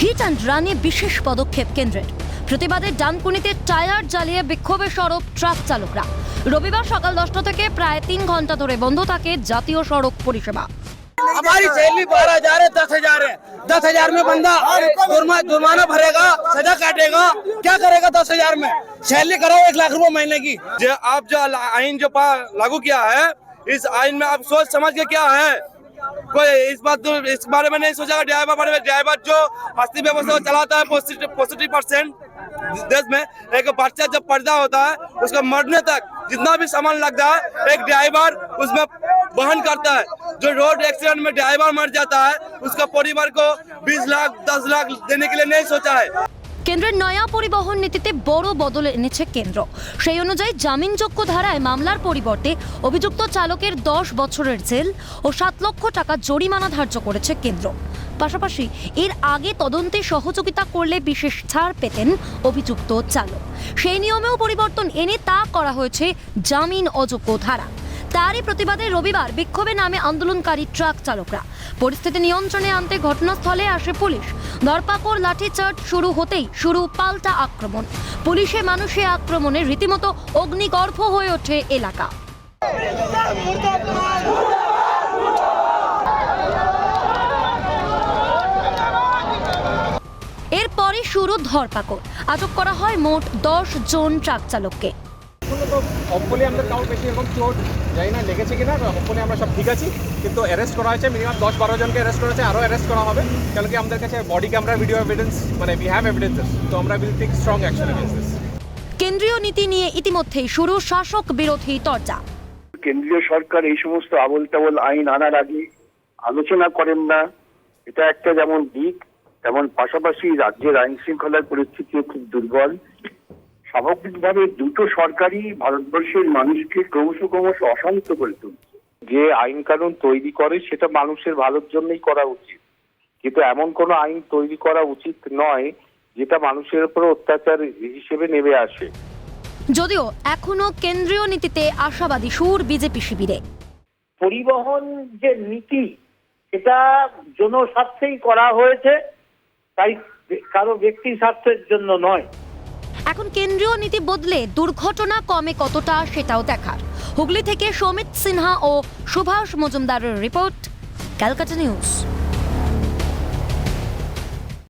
Hit and রানে বিশেষ পদক্ষেপ কেন্দ্রের প্রতিবাদে ডানকুনিতে টায়ার জ্বালিয়ে বিক্ষোভে সড়ক ট্রাক চালকরা রবিবার সকাল দশটা থেকে প্রায় তিন ঘন্টা ধরে বন্ধ থাকে জাতীয় সড়ক পরিষেবা हमारी सैलरी बारह हजार है दस हजार है दस हजार में बंदा जुर्मा जुर्माना भरेगा सजा काटेगा क्या करेगा दस हजार में सैलरी करो एक लाख रुपए महीने की जो आप जो आइन जो पा- लागू किया है इस आइन में आप सोच समझ के क्या है कोई इस बात तो इस बारे में नहीं सोचा ड्राइवर बारे में ड्राइवर जो हस्ती व्यवस्था चलाता है पॉजिटिव परसेंट देश में, एक बच्चा जब पर्दा होता है, उसका मरने तक जितना भी सामान लगता है, एक ड्राइवर उसमें वहन करता है। जो रोड एक्सीडेंट में ड्राइवर मर जाता है, उसका परिवार को 20 लाख 10 लाख देने के लिए नहीं सोचा है। কেন্দ্রের নয়া পরিবহন নীতিতে বড় বদল এনেছে কেন্দ্র। সেই অনুযায়ী জামিনযোগ্য ধারায় মামলার পরিবর্তে অভিযুক্ত চালকের দশ বছরের জেল ও সাত লক্ষ টাকা জরিমানা ধার্য করেছে কেন্দ্র। পাশাপাশি এর আগে তদন্তে সহযোগিতা করলে বিশেষ ছাড় পেতেন অভিযুক্ত চালক। সেই নিয়মেও পরিবর্তন এনে তা করা হয়েছে জামিন অযোগ্য ধারা। তারই প্রতিবাদে রবিবার বিক্ষোভে নামে আন্দোলনকারী ট্রাক চালকরা। পরিস্থিতি নিয়ন্ত্রণে আনতে ঘটনাস্থলে আসে পুলিশ। ধরপাকড় লাঠিচার্জ শুরু হতেই শুরু পাল্টা আক্রমণ। পুলিশে মানুষে আক্রমণে রীতিমতো অগ্নিগর্ভ হয়ে ওঠে এলাকা। এরপরে শুরু ধরপাকড়। আটক করা হয় মোট দশ জন ট্রাক চালককে। তো হপফুলি আমাদের কাউ বেশি এরকম চোট জানি না লেগেছে হপফুলি আমরা সব ঠিক আছি। কিন্তু অ্যারেস্ট করা হয়েছে মিনিমাম দশ বারো জনকে অ্যারেস্ট করা হয়েছে আরও অ্যারেস্ট করা হবে। কেন কি আমাদের কাছে বডি ক্যামেরা ভিডিও এভিডেন্স মানে উই হ্যাভ এভিডেন্সেস তো আমরা will take strong action against কেন্দ্রীয় নীতি নিয়ে ইতিমধ্যেই শুরু শাসক বিরোধী তরজা কেন্দ্রীয় সরকার এই সমস্ত আবল তাবল আইন আনার আগে আলোচনা করেন না। এটা একটা যেমন দিক তেমন পাশাপাশি রাজ্যের আইন শৃঙ্খলার পরিস্থিতিও খুব দুর্বল। সামগ্রিকভাবে দুটো সরকারই ভারতবর্ষের মানুষকে ক্রমশ ক্রমশ অশান্ত করে তুলছে। যে আইন কানুন তৈরি করে সেটা মানুষের ভালোর জন্যই করা উচিত। কিন্তু এমন কোনো আইন তৈরি করা উচিত নয় যেটা মানুষের উপর অত্যাচার হিসেবে নেমে আসে। যদিও এখনও কেন্দ্রীয় নীতিতে আশাবাদী সুর বিজেপি শিবিরে। পরিবহন যে নীতি সেটা জনস্বার্থেই করা হয়েছে তাই কারও ব্যক্তি স্বার্থের জন্য নয়। এখন কেন্দ্রীয় নীতি বদলে দুর্ঘটনা কমে কতটা সেটাও দেখার। হুগলি থেকে সমিত সিনহা ও সুভাষ মজুমদারের রিপোর্ট, ক্যালকাটা নিউজ।